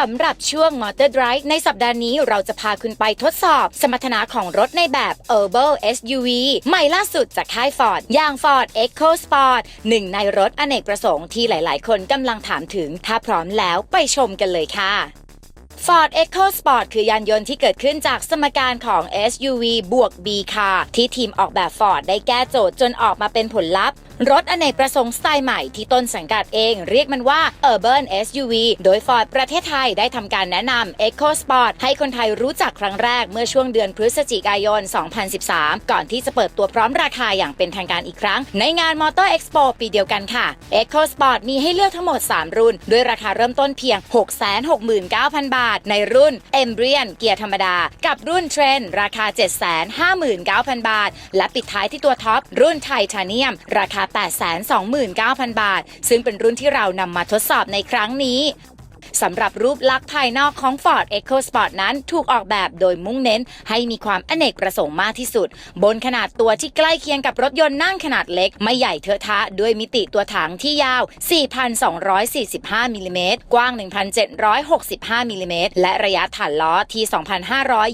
สำหรับช่วง Motor Drive ในสัปดาห์นี้เราจะพาคุณไปทดสอบ สมรรถนะของรถในแบบ Urban SUV ใหม่ล่าสุดจากค่าย Ford อย่าง Ford EcoSport หนึ่งในรถอเนกประสงค์ที่หลาย ๆ คนกำลังถามถึง ถ้าพร้อมแล้วไปชมกันเลยค่ะ Ford EcoSport คือยานยนต์ที่เกิดขึ้นจากสมการของ SUV บวก B Car ที่ทีมออกแบบ Ford ได้แก้โจทย์จนออกมาเป็นผลลัพธ์รถอเนกประสงค์สไตล์ใหม่ที่ต้นสังกัดเองเรียกมันว่า Urban SUV โดย Ford ประเทศไทยได้ทำการแนะนำ EcoSport ให้คนไทยรู้จักครั้งแรกเมื่อช่วงเดือนพฤศจิกายน 2013 ก่อนที่จะเปิดตัวพร้อมราคาอย่างเป็นทางการอีกครั้ง ในงาน Motor Expo ปีเดียวกันค่ะ EcoSport มีให้เลือกทั้งหมด 3 รุ่น ด้วยราคาเริ่มต้นเพียง 669,000 บาท ในรุ่น Embrian เกียร์ธรรมดา กับรุ่น Trend ราคา 759,000 บาท และปิดท้ายที่ตัวท็อปรุ่นไทเทเนียมราคา829,000 บาท ซึ่งเป็นรุ่นที่เรานำมาทดสอบในครั้งนี้ สำหรับรูปลักษณ์ภายนอกของ Ford EcoSport นั้นถูกออกแบบโดยมุ่งเน้นให้มีความอเนกประสงค์มากที่สุด บนขนาดตัวที่ใกล้เคียงกับรถยนต์นั่งขนาดเล็ก ไม่ใหญ่เทอะทะด้วยมิติตัวถังที่ยาว 4,245มิลลิเมตรกว้าง 1,765มิลลิเมตรและระยะฐานล้อที่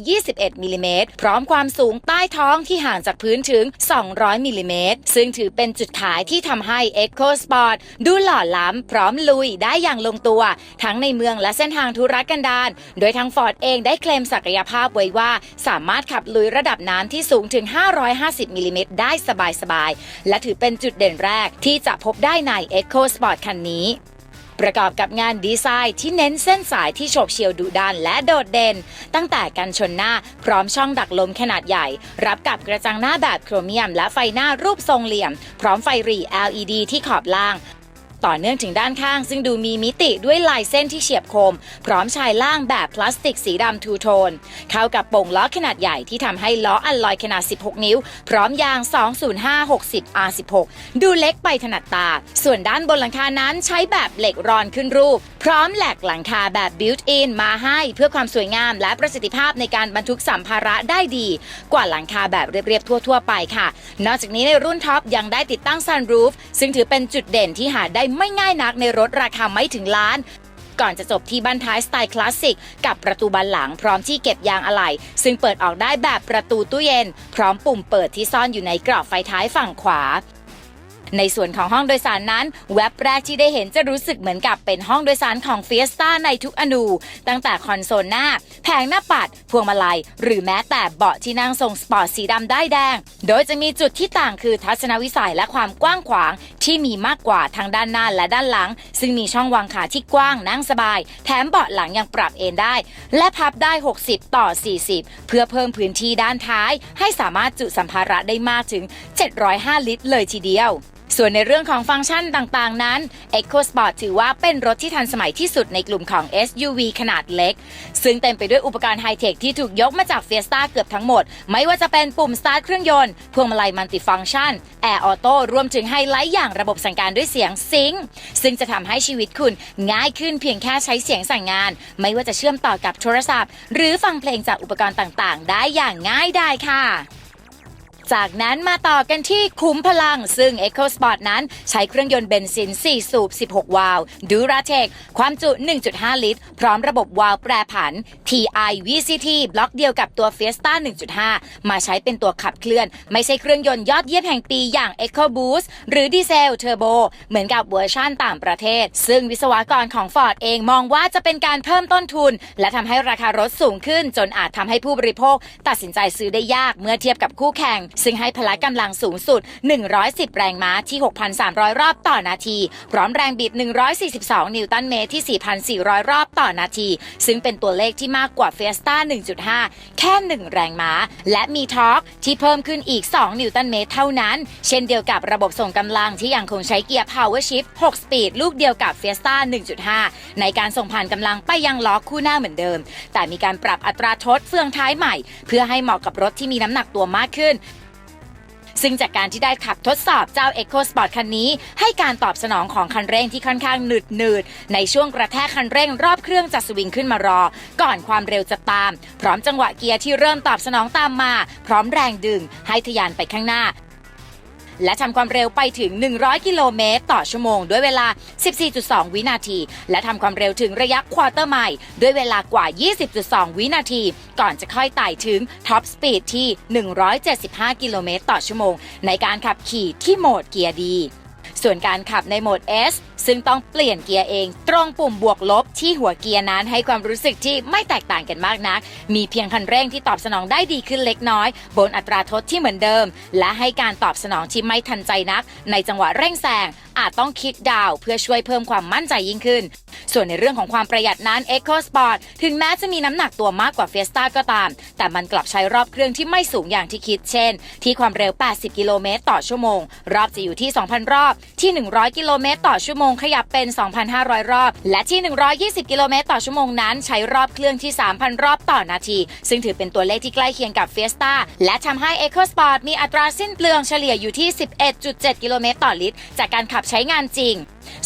2,521มิลลิเมตรพร้อมความสูงใต้ท้องที่ห่างจากพื้นถึง 200มิลลิเมตรซึ่งถือเป็นจุดขายที่ทำให้ EcoSport ดูหล่อล้ำพร้อมลุยได้อย่างลงตัว ทั้งในเมืองและเส้นทางธุรกันดาร โดยทางฟอร์ดเองได้เคลมศักยภาพไว้ว่า สามารถขับลุยระดับน้ำที่สูงถึง 550 มิลลิเมตรได้สบายๆ และถือเป็นจุดเด่นแรกที่จะพบได้ใน EcoSport คันนี้ประกอบกับงานดีไซน์ที่เน้นเส้นสายที่โฉบเฉี่ยวดุดันและโดดเด่น ตั้งแต่กันชนหน้าพร้อมช่องดักลมขนาดใหญ่ รับกับกระจังหน้าแบบโครเมียม และไฟหน้ารูปทรงเหลี่ยม พร้อมไฟหรี่ LED ที่ขอบล่าง ต่อเนื่องถึงด้านข้าง ซึ่งดูมีมิติด้วยลายเส้นที่เฉียบคม พร้อมชายล่างแบบพลาสติกสีดำทูโทน เข้ากับโป่งล้อขนาดใหญ่ที่ทำให้ล้ออัลลอยขนาด 16 นิ้ว พร้อมยาง 20560 R16 ดูเล็กไปถนัดตา ส่วนด้านบนหลังคานั้นใช้แบบเหล็กรอนขึ้นรูป พร้อมแหลกหลังคาแบบ built in มาให้เพื่อความสวยงาม และประสิทธิภาพในการบรรทุกสัมภาระได้ดี กว่าหลังคาแบบเรียบๆทั่ว ๆ ไปค่ะ นอกจากนี้ในรุ่นท็อปยังได้ติดตั้ง sunroof ซึ่งถือเป็นจุดเด่นที่หาได้ไม่ง่ายนักในรถราคาไม่ถึงล้าน ก่อนจะจบที่บันท้ายสไตล์คลาสสิก กับประตูบานหลังพร้อมที่เก็บยางอะไหล่ซึ่งเปิดออกได้แบบประตูตู้เย็น พร้อมปุ่มเปิดที่ซ่อนอยู่ในกรอบไฟท้ายฝั่งขวา ในส่วนของห้องโดยสารนั้น แว็บแรกที่ได้เห็นจะรู้สึกเหมือนกับเป็นห้องโดยสารของเฟียสต้าในทุกอนู ตั้งแต่คอนโซลหน้า แผงหน้าปัด พวงมาลัย หรือแม้แต่เบาะที่นั่งทรงสปอร์ตสีดำได้แดง โดยจะมีจุดที่ต่างคือทัศนวิสัยและความกว้างขวาง ที่มีมากกว่าทั้งด้านหน้าและด้านหลัง ซึ่งมีช่องวางขาที่กว้างนั่งสบาย แถมเบาะหลังยังปรับเอนได้ และพับได้ 60 ต่อ 40 เพื่อเพิ่มพื้นที่ด้านท้าย ให้สามารถจุสัมภาระได้มากถึง 705 ลิตรเลยทีเดียว ส่วนในเรื่องของฟังก์ชันต่างๆ นั้น EcoSport ถือว่าเป็นรถที่ทันสมัยที่สุดในกลุ่มของ SUV ขนาดเล็ก ซึ่งเต็มไปด้วยอุปกรณ์ไฮเทคที่ถูกยกมาจาก Fiesta เกือบทั้งหมด ไม่ว่าจะเป็นปุ่มสตาร์ทเครื่องยนต์ พวงมาลัยมัลติฟังก์ชัน แอร์ออโต้รวมถึงไฮไลท์อย่างระบบสั่งการด้วยเสียงซิงซึ่งจะทำให้ชีวิตคุณง่ายขึ้นเพียงแค่ใช้เสียงสั่งงาน ไม่ว่าจะเชื่อมต่อกับโทรศัพท์ หรือฟังเพลงจากอุปกรณ์ต่างๆ ได้อย่างง่ายดายค่ะ จากนั้นมาต่อกันที่คุ้มพลัง ซึ่ง EcoSport นั้นใช้เครื่องยนต์เบนซิน 4 สูบ 16 วาล์ว Duratec ความจุ 1.5 ลิตร พร้อมระบบวาล์วแปรผัน TI VCT บล็อกเดียวกับตัว Fiesta 1.5 มาใช้เป็นตัวขับเคลื่อน ไม่ใช่เครื่องยนต์ยอดเยี่ยมแห่งปีอย่าง EcoBoost หรือดีเซลเทอร์โบเหมือนกับเวอร์ชั่นต่างประเทศ ซึ่งวิศวกรของ Ford เองมองว่าจะเป็นการเพิ่มต้นทุน และทำให้ราคารถสูงขึ้น จนอาจทำให้ผู้บริโภค ตัดสินใจซื้อได้ยากเมื่อเทียบกับคู่แข่งซึ่งให้พละกำลังสูงสุด 110 แรงม้าที่ 6,300 รอบต่อนาที พร้อมแรงบิด 142 นิวตันเมตรที่ 4,400 รอบต่อนาที ซึ่งเป็นตัวเลขที่มากกว่า Fiesta 1.5 แค่ 1 แรงม้า และมีทอร์กที่เพิ่มขึ้นอีก 2 นิวตันเมตรเท่านั้น เช่นเดียวกับระบบส่งกำลังที่ยังคงใช้เกียร์ Power Shift 6สปีดลูกเดียวกับ Fiesta 1.5 ในการส่งผ่านกำลังไปยังล้อคู่หน้าเหมือนเดิม แต่มีการปรับอัตราทดเฟืองท้ายใหม่ เพื่อให้เหมาะกับรถที่มีน้ำหนักตัวมากขึ้น ซึ่งจากการที่ได้ขับทดสอบเจ้า EcoSport คันนี้ ให้การตอบสนองของคันเร่งที่ค่อนข้างหนืดหนืดในช่วงกระแทกคันเร่งรอบเครื่องจะสวิงขึ้นมารอ ก่อนความเร็วจะตาม พร้อมจังหวะเกียร์ที่เริ่มตอบสนองตามมา พร้อมแรงดึง ให้ทะยานไปข้างหน้า และทำความเร็วไปถึง 100 กิโลเมตรต่อชั่วโมง ด้วยเวลา 14.2 วินาที และทำความเร็วถึงระยะควอเตอร์ไมล์ด้วยเวลากว่า 20.2 วินาที ก่อนจะค่อยไต่ถึงท็อปสปีดที่ 175 กิโลเมตรต่อชั่วโมง ในการขับขี่ที่โหมดเกียร์ดี ส่วนการขับในโหมด S ซึ่งต้องเปลี่ยนเกียร์เอง ตรงปุ่มบวกลบที่หัวเกียร์นั้นให้ความรู้สึกที่ไม่แตกต่างกันมากนัก มีเพียงคันเร่งที่ตอบสนองได้ดีขึ้นเล็กน้อย บนอัตราทดที่เหมือนเดิม และให้การตอบสนองที่ไม่ทันใจนัก ในจังหวะเร่งแซงอาจต้องคิดดาวเพื่อช่วยเพิ่มความมั่นใจยิ่งขึ้น ส่วนในเรื่องของความประหยัดนั้น Eco Sport ถึงแม้จะมีน้ำหนักตัวมากกว่า Fiesta ก็ตาม แต่มันกลับใช้รอบเครื่องที่ไม่สูงอย่างที่คิด เช่น ที่ความเร็ว 80 กิโลเมตรต่อชั่วโมง รอบจะอยู่ที่ 2,000 รอบ ที่ 100 กิโลเมตรต่อชั่วโมงขยับเป็น 2,500 รอบ และที่ 120 กิโลเมตรต่อชั่วโมงนั้น ใช้รอบเครื่องที่ 3,000 รอบต่อนาที ซึ่งถือเป็นตัวเลขที่ใกล้เคียงกับ Fiesta และทำให้ Eco Sport มีอัตราสิ้นเปลืองเฉลี่ยอยู่ที่ 11.7 กิโลเมตรต่อลิตร จากการขับใช้งานจริง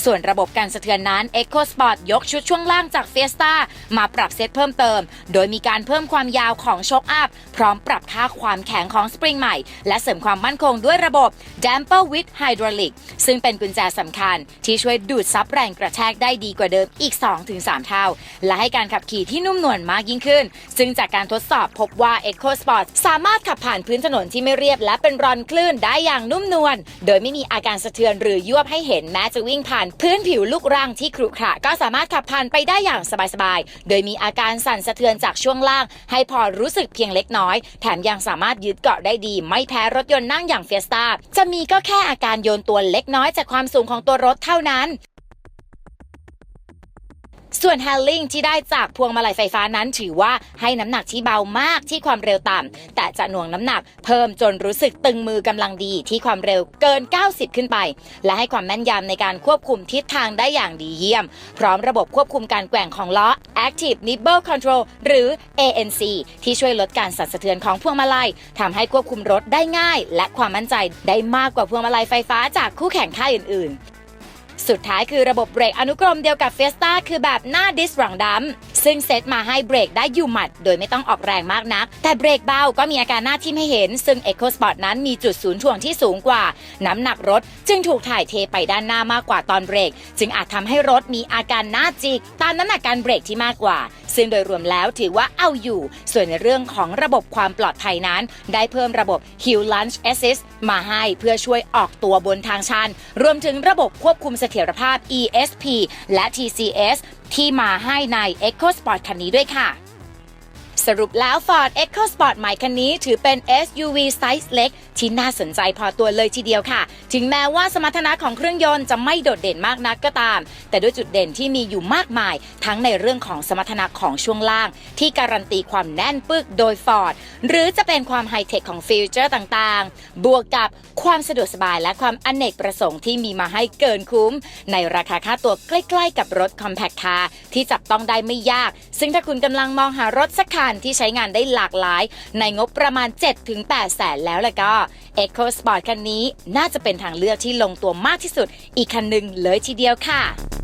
ส่วนระบบการสะเทือนนั้น Eco Sport ยกชุดช่วงล่างจาก Fiesta มาปรับเซตเพิ่มเติม โดยมีการเพิ่มความยาวของโชคอัพ พร้อมปรับค่าความแข็งของสปริงใหม่ และเสริมความมั่นคงด้วยระบบ Damper with Hydraulic ซึ่งเป็นกุญแจสำคัญ ที่ช่วยดูดซับแรงกระแทกได้ดีกว่าเดิมอีก 2-3 เท่า และให้การขับขี่ที่นุ่มนวลมากยิ่งขึ้น ซึ่งจากการทดสอบพบว่า Eco Sport สามารถขับผ่านพื้นถนนที่ไม่เรียบ และเป็นรอนคลื่นได้อย่างนุ่มนวลโดยไม่มีอาการสะเทือนหรือยวบให้เห็นแม้จะวิ่งผ่านพื้นผิวลูกรังที่ขรุขระก็สามารถขับผ่านไปได้อย่างสบายๆ โดยมีอาการสั่นสะเทือนจากช่วงล่าง ให้พอรู้สึกเพียงเล็กน้อย แถมยังสามารถยึดเกาะได้ดี ไม่แพ้รถยนต์นั่งอย่างเฟียสตาจะมีก็แค่อาการโยนตัวเล็กน้อยจากความสูงของตัวรถเท่านั้น ส่วน handling ที่ได้จากพวงมาลัยไฟฟ้านั้นถือว่าให้น้ำหนักที่เบามากที่ความเร็วต่ำแต่จะหน่วงน้ำหนักเพิ่มจนรู้สึกตึงมือกำลังดีที่ความเร็วเกิน 90 ขึ้นไป และให้ความแม่นยำในการควบคุมทิศทางได้อย่างดีเยี่ยม พร้อมระบบควบคุมการแกว่งของล้อ Active Nibble Control หรือ ANC ที่ช่วยลดการสั่นสะเทือนของพวงมาลัยทำให้ควบคุมรถได้ง่าย และความมั่นใจได้มากกว่าพวงมาลัยไฟฟ้าจากคู่แข่งค่ายอื่นๆ สุดท้ายคือระบบเบรกอนุกรมเดียวกับเฟสตาคือแบบหน้าดิสรังดำ ซึ่งเซตมาให้เบรกได้อยู่หมัด โดยไม่ต้องออกแรงมากนัก แต่เบรกเบาก็มีอาการหน้าทิ่มให้เห็น ซึ่ง Eco Sport นั้นมีจุดศูนย์ถ่วงที่สูงกว่า น้ำหนักรถ จึงถูกถ่ายเทไปด้านหน้ามากกว่าตอนเบรก จึงอาจทำให้รถมีอาการหน้าจิก ตามน้ำหนักการเบรกที่มากกว่า ซึ่งโดยรวมแล้วถือว่าเอาอยู่ ส่วนในเรื่องของระบบความปลอดภัยนั้น ได้เพิ่มระบบ Hill Launch Assist มาให้เพื่อช่วยออกตัวบนทางชัน รวมถึงระบบควบคุมเสถียรภาพ ESP และ TCS ที่มาให้ใน EcoSport คันนี้ด้วยค่ะ สรุปแล้ว Ford EcoSport ใหม่คันนี้ถือเป็น SUV ไซส์เล็ก ที่น่าสนใจพอตัวเลยทีเดียวค่ะ ถึงแม้ว่าสมรรถนะของเครื่องยนต์จะไม่โดดเด่นมากนักก็ตาม แต่ด้วยจุดเด่นที่มีอยู่มากมาย ทั้งในเรื่องของสมรรถนะของช่วงล่าง ที่การันตีความแน่นปึกโดย Ford หรือจะเป็นความไฮเทคของฟีเจอร์ต่างๆ บวกกับความสะดวกสบายและความอเนกประสงค์ที่มีมาให้เกินคุ้ม ในราคาค่าตัวใกล้ ๆ กับรถ Compact Car ที่จับต้องได้ไม่ยาก ซึ่งถ้าคุณกำลังมองหารถสักคันนที่ใช้งานได้หลากหลาย ในงบประมาณ 7-8 แสนแล้วล่ะก็ Eco Sport คันนี้น่าจะเป็นทางเลือกที่ลงตัวมากที่สุด อีกคันหนึ่งเลยทีเดียวค่ะ